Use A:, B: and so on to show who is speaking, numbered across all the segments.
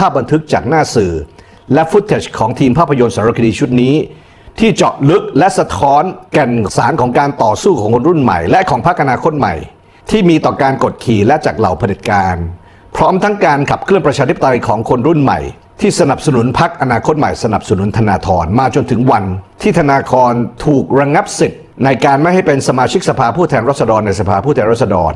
A: ภาพบันทึกจากหน้าสื่อ และฟุตเทจของทีมภาพยนตร์สารคดีชุดนี้ ที่เจาะลึกและสะท้อนแก่นสารของการต่อสู้ของคนรุ่นใหม่ และของพรรคอนาคตใหม่ ที่มีต่อการกดขี่และจากเหล่าเผด็จการ พร้อมทั้งการขับเคลื่อนประชาธิปไตยของคนรุ่นใหม่ ที่สนับสนุนพรรคอนาคตใหม่สนับสนุนธนาธรมาจนถึงวัน ที่ธนาธรถูกระงงับสิทธิ์ในการไม่ให้เป็นสมาชิกสภาผู้แทนราษฎรในสภาผู้แทนราษฎร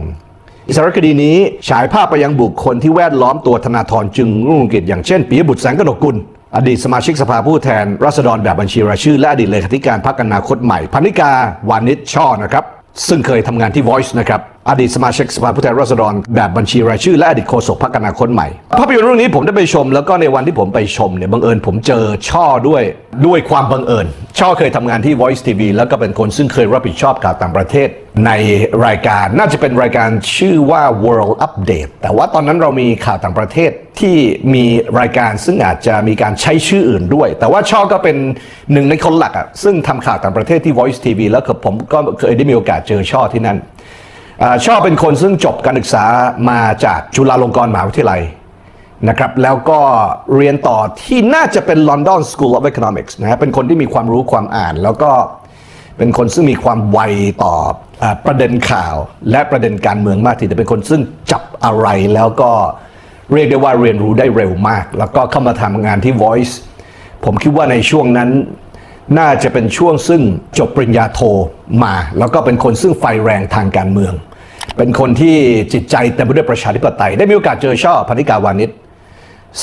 A: สารคดีนี้ฉายภาพไปยังบุคคลที่แวดล้อมตัวธนาธรจึงรุ่งเรืองกิจอย่างเช่นปิยบุตรแสงกนกกุลอดีตสมาชิกสภาผู้แทนราษฎรแบบบัญชีรายชื่อ และอดีตเลขาธิการพรรคอนาคตใหม่พนิกา วานิชช่อนะครับ ซึ่งเคยทำงานที่ Voice นะครับ อดีตสมาชิกสภาผู้แทนราษฎร แบบบัญชีรายชื่อและอดีตโฆษกพรรคอนาคตใหม่ ภาพยนตร์เรื่องนี้ผมได้ไปชม แล้วก็ในวันที่ผมไปชมเนี่ยบังเอิญผมเจอช่อด้วยด้วยความบังเอิญ ช่อเคยทำงานที่ Voice TV แล้วก็เป็นคนซึ่งเคยรับผิดชอบข่าวต่างประเทศ ในรายการน่าจะเป็นรายการชื่อว่า World Update แต่ว่าตอนนั้นเรามีข่าวต่างประเทศที่มีรายการซึ่งอาจจะมีการใช้ชื่ออื่นด้วย แต่ว่าช่อก็เป็นหนึ่งในคนหลักอะซึ่งทำข่าวต่างประเทศที่ Voice TV แล้วก็ผมก็เคยได้มีโอกาสเจอช่อที่นั่น ชอบเป็นคนซึ่งจบการศึกษามาจากจุฬาลงกรณ์มหาวิทยาลัยนะครับแล้วก็เรียนต่อที่น่าจะเป็น London School of Economics นะฮะเป็นคนที่มีความรู้ความอ่าน แล้วก็เป็นคนซึ่งมีความไวต่ออประเด็นข่าว และประเด็นการเมืองมากทีเดียวเป็นคนซึ่งจับอะไรแล้วก็เรียกได้ว่าเรียนรู้ได้เร็วมาก แล้วก็เข้ามาทำงานที่ Voice ผมคิดว่าในช่วงนั้น น่าจะเป็นช่วงซึ่งจบปริญญาโทมา แล้วก็เป็นคนซึ่งไฟแรงทางการเมือง เป็นคนที่จิตใจเต็มไปด้วยประชาธิปไตย ได้มีโอกาสเจอช่อพนิกาวานิช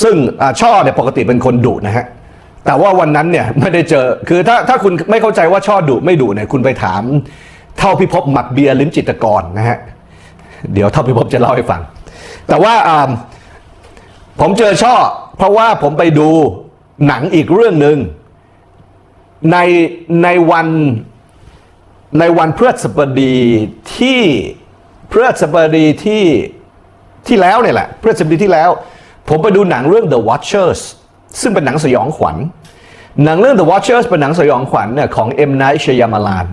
A: ซึ่งช่อเนี่ยปกติเป็นคนดุนะฮะแต่ว่าวันนั้นเนี่ยไม่ได้เจอคือถ้าถ้าคุณไม่เข้าใจว่าช่อดุไม่ดุเนี่ยคุณไปถาม เท่าพิภพหมักเบียร์ลิ้มจิตกรนะฮะเดี๋ยวเท่าพิภพจะเล่าให้ฟัง แต่ว่าอ่าผมเจอช่อ เพราะว่าผมไปดูหนังอีกเรื่องหนึ่ง ในในวันในวันพฤหัสบดีที่พฤหัสบดีที่ที่แล้วเนี่ยแหละพฤหัสบดีที่แล้ว ผมไปดูหนังเรื่อง The Watchers ซึ่งเป็นหนังสยองขวัญ หนังเรื่อง The Watchers เป็นหนังสยองขวัญเนี่ยของ M. Night Shyamalan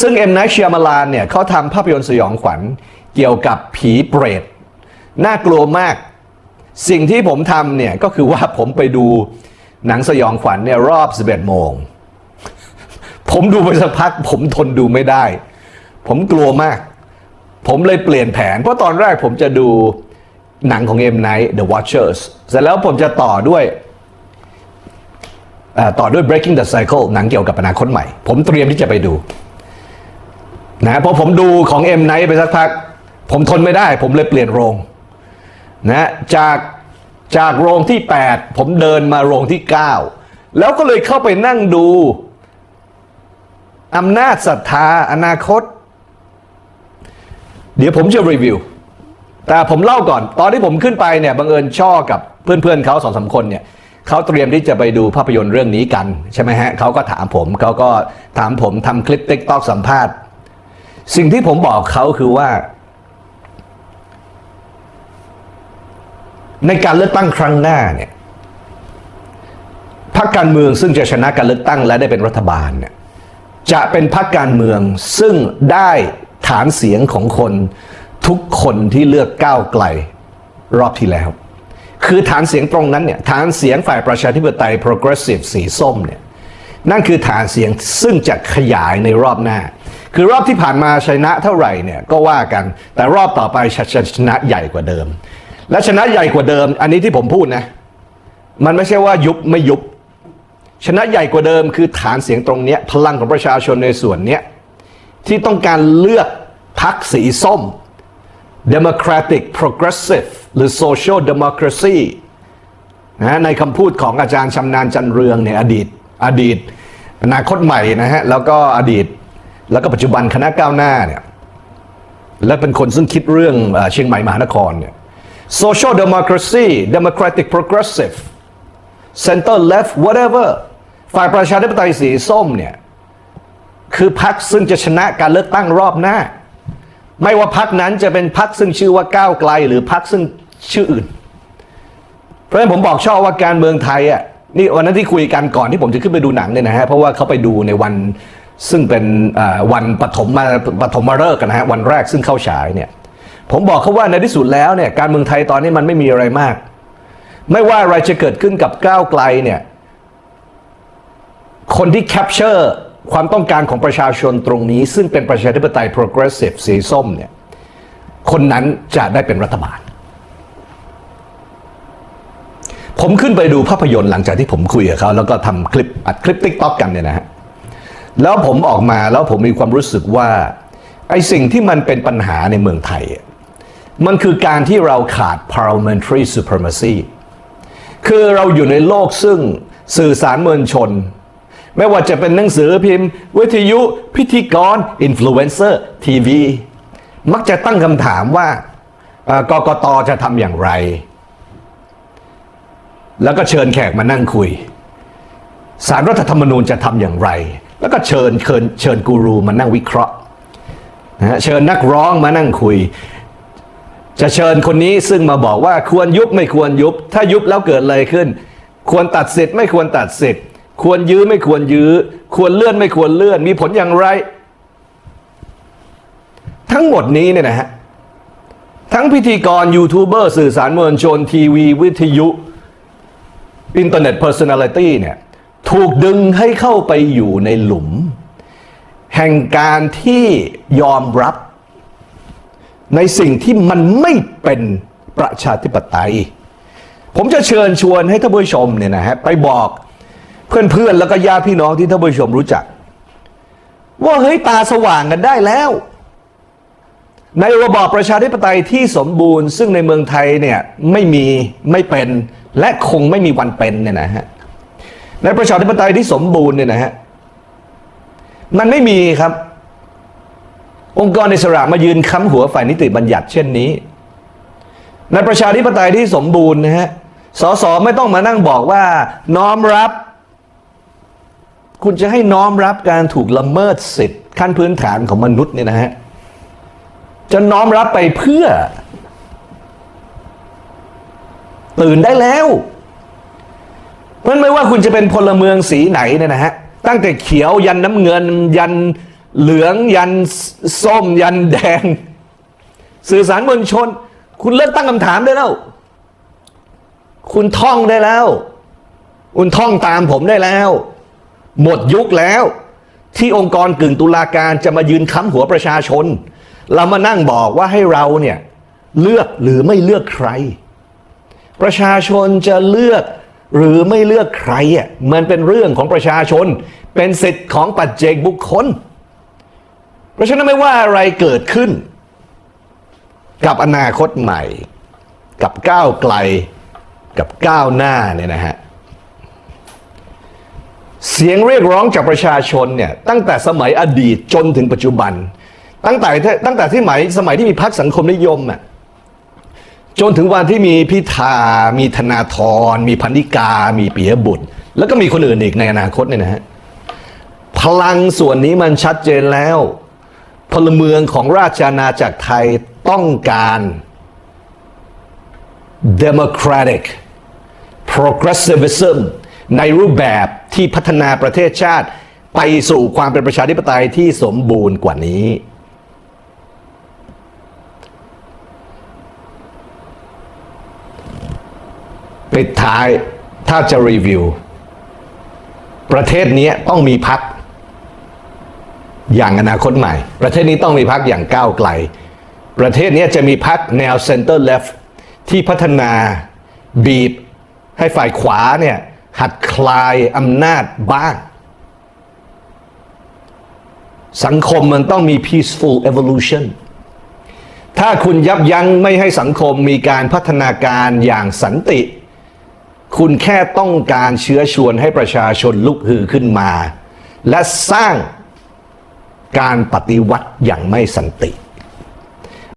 A: ซึ่ง M. Night Shyamalan เนี่ยเขาทำภาพยนตร์สยองขวัญเกี่ยวกับผีเปรตน่ากลัวมาก สิ่งที่ผมทำเนี่ยก็คือว่าผมไปดูหนังสยองขวัญเนี่ยรอบ 11 โมง ผมดูไปสักพัก ผมทนดูไม่ได้ ผมกลัวมาก ผมเลยเปลี่ยนแผน เพราะตอนแรกผมจะดูหนังของ M Night The Watchers เสร็จแล้วผมจะต่อด้วยต่อด้วย Breaking the Cycle หนังเกี่ยวกับอนาคตใหม่ ผมเตรียมที่จะไปดูนะพอผมดูของ M Night ไปสักพัก ผมทนไม่ได้ ผมเลยเปลี่ยนโรงนะจากจากโรงที่ 8 ผมเดินมาโรงที่ 9 แล้วก็เลยเข้าไปนั่งดู อำนาจศรัทธาอนาคต เดี๋ยวผมจะรีวิว แต่ผมเล่าก่อน ตอนที่ผมขึ้นไปเนี่ยบังเอิญช่อกับเพื่อนๆเขาสองสามคนเนี่ยเขาเตรียมที่จะไปดูภาพยนตร์เรื่องนี้กัน ใช่ไหมฮะเขาก็ถามผมเขาก็ถามผมทำคลิปติ๊กตอกสัมภาษณ์ สิ่งที่ผมบอกเขาคือว่า ในการเลือกตั้งครั้งหน้าเนี่ยพรรคการเมืองซึ่งจะชนะการเลือกตั้งและได้เป็นรัฐบาลเนี่ย จะเป็นพรรคการเมืองซึ่งได้ฐานเสียงของคนทุกคนที่เลือกก้าวไกลรอบที่แล้ว คือฐานเสียงตรงนั้นเนี่ยฐานเสียงฝ่ายประชาธิปไตย progressive สีส้มเนี่ยนั่นคือฐานเสียงซึ่งจะขยายในรอบหน้า คือรอบที่ผ่านมาชนะเท่าไหร่เนี่ยก็ว่ากันแต่รอบต่อไปชนะใหญ่กว่าเดิม และชนะใหญ่กว่าเดิม อันนี้ที่ผมพูดนะ มันไม่ใช่ว่ายุบไม่ยุบ ชนะใหญ่กว่าเดิมคือฐานเสียงตรงนี้พลังของประชาชนในส่วนนี้ที่ต้องการเลือกพรรคสีส้ม Democratic Progressive หรือ Social Democracy นะในคำพูดของอาจารย์ชำนาญจันเรืองเนี่ยอดีต อดีต อนาคตใหม่นะฮะ แล้วก็อดีต แล้วก็ปัจจุบันคณะก้าวหน้าเนี่ย และเป็นคนซึ่งคิดเรื่องเชียงใหม่มหานครเนี่ย social democracy democratic progressive center left whatever ฝ่ายประชาธิปไตยสีส้มเนี่ยคือพรรคซึ่งจะชนะการเลือกตั้งรอบหน้า ไม่ว่าพรรคนั้นจะเป็นพรรคซึ่งชื่อว่าก้าวไกล หรือพรรคซึ่งชื่ออื่น เพราะฉะนั้นผมบอกชอบว่าการเมืองไทยอะนี่วันนั้นที่คุยกันก่อนที่ผมจะขึ้นไปดูหนังเนี่ยนะฮะเพราะว่าเขาไปดูในวันซึ่งเป็นวันปฐมมาปฐมฤกษ์กันนะฮะวันแรกซึ่งเข้าฉายเนี่ยผมบอกเขาว่าในที่สุดแล้วเนี่ยการเมืองไทยตอนนี้มันไม่มีอะไรมาก ไม่ว่าอะไรจะเกิดขึ้นกับก้าวไกลเนี่ย คนที่แคปเจอร์ความต้องการของประชาชนตรงนี้ ซึ่งเป็นประชาธิปไตย progressive สีส้มเนี่ยคนนั้นจะได้เป็นรัฐบาล ผมขึ้นไปดูภาพยนตร์หลังจากที่ผมคุยกับเขาแล้วก็ทำคลิปอัดคลิปติ๊กต็อกกันเนี่ยนะฮะแล้วผมออกมาแล้วผมมีความรู้สึกว่าไอ้สิ่งที่มันเป็นปัญหาในเมืองไทย มันคือการที่เราขาด parliamentary supremacy คือเราอยู่ในโลกซึ่งสื่อสารมวลชน ไม่ว่าจะเป็นหนังสือพิมพ์ วิทยุ พิธีกรอินฟลูเอนเซอร์ทีวี มักจะตั้งคำถามว่ากกตจะทำอย่างไร แล้วก็เชิญแขกมานั่งคุยสารรัฐธรรมนูญจะทำอย่างไร แล้วก็เชิญเชิญเชิญกูรูมานั่งวิเคราะห์นะเชิญนักร้องมานั่งคุย จะเชิญคนนี้ซึ่งมาบอกว่าควรยุบไม่ควรยุบ ถ้ายุบแล้วเกิดอะไรขึ้น ควรตัดสิทธิ์ไม่ควรตัดสิทธิ์ ควรยื้อไม่ควรยื้อ ควรเลื่อนไม่ควรเลื่อน มีผลอย่างไร ทั้งหมดนี้เนี่ยนะฮะทั้งพิธีกรยูทูบเบอร์สื่อสารมวลชนทีวีวิทยุอินเทอร์เน็ต personality เนี่ยถูกดึงให้เข้าไปอยู่ในหลุม แห่งการที่ยอมรับ ในสิ่งที่มันไม่เป็นประชาธิปไตย ผมจะเชิญชวนให้ท่านผู้ชมเนี่ยนะฮะไปบอก เพื่อนๆแล้วก็ญาติพี่น้องที่ท่านผู้ชมรู้จัก ว่าเฮ้ยตาสว่างกันได้แล้ว ในระบอบประชาธิปไตยที่สมบูรณ์ ซึ่งในเมืองไทยเนี่ยไม่มีไม่เป็นและคงไม่มีวันเป็นเนี่ยนะฮะในประชาธิปไตยที่สมบูรณ์เนี่ยนะฮะมันไม่มีครับ องค์กรอิสระมายืนค้ำหัวฝ่ายนิติบัญญัติเช่นนี้ ในประชาธิปไตยที่สมบูรณ์นะฮะสสไม่ต้องมานั่งบอกว่า น้อมรับ คุณจะให้น้อมรับการถูกละเมิดสิทธิ์ขั้นพื้นฐานของมนุษย์เนี่ยนะฮะจะน้อมรับไปเพื่อ ตื่นได้แล้วเพราะไม่ว่าคุณจะเป็นพลเมืองสีไหนเนี่ยนะฮะตั้งแต่เขียวยันน้ำเงิน ยันเหลืองยันส้ม ยันแดง สื่อสารมวลชน คุณเลิกตั้งคำถามได้แล้ว คุณท่องได้แล้ว คุณท่องตามผมได้แล้ว หมดยุคแล้ว ที่องค์กรกึ่งตุลาการจะมายืนค้ำหัวประชาชน เรามานั่งบอกว่าให้เราเนี่ยเลือกหรือไม่เลือกใคร ประชาชนจะเลือกหรือไม่เลือกใครอะมันเป็นเรื่องของประชาชน เป็นสิทธิ์ของปัจเจกบุคคล เพราะฉะนั้นไม่ว่าอะไรเกิดขึ้น กับอนาคตใหม่ กับก้าวไกล กับก้าวหน้าเนี่ยนะฮะ เสียงเรียกร้องจากประชาชนเนี่ยตั้งแต่สมัยอดีตจนถึงปัจจุบัน ตั้งแต่ตั้งแต่ที่สมัยสมัยที่มีพรรคสังคมนิยมอะจนถึงวันที่มีพิธา มีธนาธร มีพันธิกา มีปียบุตร แล้วก็มีคนอื่นอีกในอนาคตเนี่ยนะฮะ พลังส่วนนี้มันชัดเจนแล้ว พลเมืองของราชอาณาจักรไทยต้องการ democratic progressivism ในรูปแบบ ที่พัฒนาประเทศชาติ ไปสู่ความเป็นประชาธิปไตยที่สมบูรณ์กว่านี้ ปิดท้ายถ้าจะรีวิว ประเทศนี้ต้องมีพักอย่างอนาคตใหม่ ประเทศนี้ต้องมีพักอย่างก้าวไกล ประเทศนี้จะมีพักแนวเซนเตอร์เลฟที่พัฒนาบีบให้ฝ่ายขวาเนี่ย หัดคลายอำนาจบ้าง สังคมมันต้องมี peaceful evolution ถ้าคุณยับยั้งไม่ให้สังคมมีการพัฒนาการอย่างสันติ คุณแค่ต้องการเชื้อชวนให้ประชาชนลุกฮือขึ้นมา และสร้างการปฏิวัติอย่างไม่สันติ